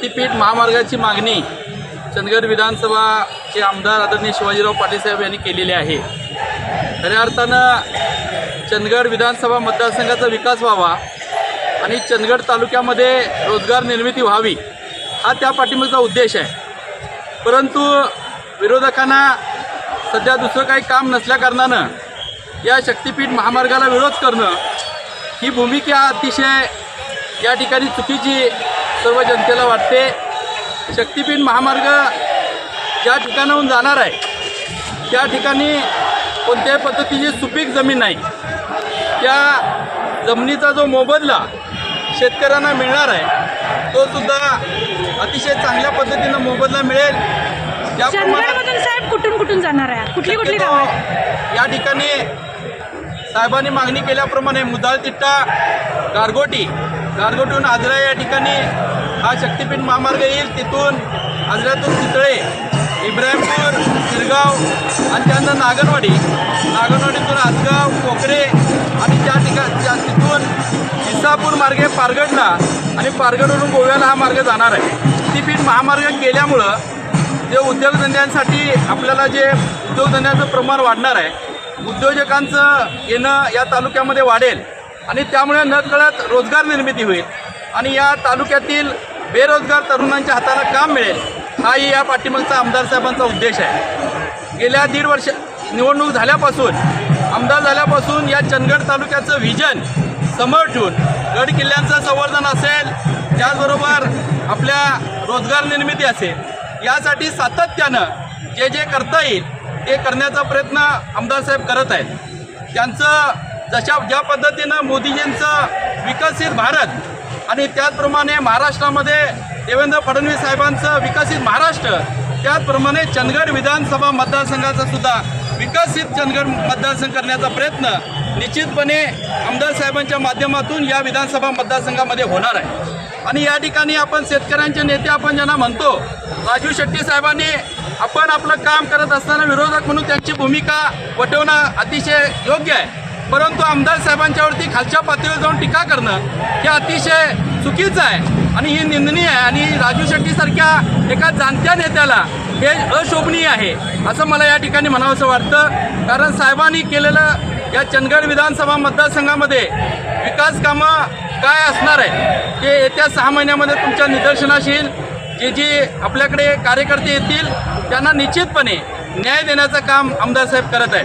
शक्तीपीठ महामार्गाची मागणी चंदगड विधानसभाचे आमदार आदरणीय शिवाजीराव पाटीलसाहेब यांनी केलेली आहे. खऱ्या अर्थानं चंदगड विधानसभा मतदारसंघाचा विकास व्हावा आणि चंदगड तालुक्यामध्ये रोजगार निर्मिती व्हावी हा त्या पाठीमागचा उद्देश आहे. परंतु विरोधकांना सध्या दुसरं काही काम नसल्याकारणानं या शक्तीपीठ महामार्गाला विरोध करणं ही भूमिका अतिशय या ठिकाणी चुकीची सर्व जनतेला वाटते शक्तीपीठ महामार्ग ज्या ठिकाणाहून जाणार आहे त्या ठिकाणी कोणत्याही पद्धतीची सुपीक जमीन नाही. त्या जमिनीचा जो मोबदला शेतकऱ्यांना मिळणार आहे तो सुद्धा अतिशय चांगल्या पद्धतीनं मोबदला मिळेल. साहेब कुठून कुठून जाणार आहे? कुठली कुठली या ठिकाणी साहेबांनी मागणी केल्याप्रमाणे मुदाळ तिट्टा गारगोटी गारगोटून आजरा या ठिकाणी हा शक्तीपीठ महामार्ग येईल. तिथून आजऱ्यातून चितळे इब्राहिमपूर शिरगाव आणि त्यानंतर नागनवाडी नागनवाडीतून आसगाव कोकरे आणि त्या ठिकाण त्या तिथून इसापूर मार्गे पारगडला आणि पारगडवरून गोव्याला हा मार्ग जाणार आहे. शक्तीपीठ महामार्ग केल्यामुळं जे उद्योगधंद्यांसाठी आपल्याला जे उद्योगधंद्याचं प्रमाण वाढणार आहे उद्योजकांचं येणं या तालुक्यामध्ये वाढेल. आणि त्यामुळे नकळत रोजगार निर्मिती होईल आणि या तालुक्यातील बेरोजगार तरुणांच्या हाताला काम मिळेल हाही या पाठिंबाचा आमदार साहेबांचा उद्देश आहे. गेल्या दीड वर्ष निवडणूक झाल्यापासून आमदार झाल्यापासून या चंदगड तालुक्याचं व्हिजन समोर ठेवून गड किल्ल्यांचं संवर्धन असेल त्याचबरोबर आपल्या रोजगार निर्मिती असेल यासाठी सातत्यानं जे जे करता येईल ते करण्याचा प्रयत्न आमदार साहेब करत आहेत. त्यांचं जशा ज्या पद्धतीनं मोदीजींचं विकसित भारत आणि त्याचप्रमाणे महाराष्ट्रामध्ये देवेंद्र फडणवीस साहेबांचं विकसित महाराष्ट्र त्याचप्रमाणे चंदगड विधानसभा मतदारसंघाचा सुद्धा विकसित चंदगड मतदारसंघ करण्याचा प्रयत्न निश्चितपणे आमदार साहेबांच्या माध्यमातून या विधानसभा मतदारसंघामध्ये होणार आहे. आणि या ठिकाणी आपण शेतकऱ्यांचे नेते आपण ज्यांना म्हणतो राजू शेट्टी साहेबांनी आपण आपलं काम करत असताना विरोधक म्हणून त्यांची भूमिका वटवणं अतिशय योग्य आहे. परंतु आमदार साहेबांच्यावरती खालच्या पातळीवर जाऊन टीका करणं हे अतिशय चुकीचं आहे आणि ही निंदनीय आहे. आणि राजू शेट्टीसारख्या एका जाणत्या नेत्याला हे अशोभनीय आहे असं मला या ठिकाणी म्हणावंसं वाटतं. कारण साहेबांनी केलेलं या चंदगड विधानसभा मतदारसंघामध्ये विकास कामं काय असणार आहे ते येत्या सहा महिन्यामध्ये तुमच्या निदर्शनास येईल. जे जे आपल्याकडे कार्यकर्ते येतील त्यांना निश्चितपणे न्याय देण्याचं काम आमदार साहेब करत आहेत.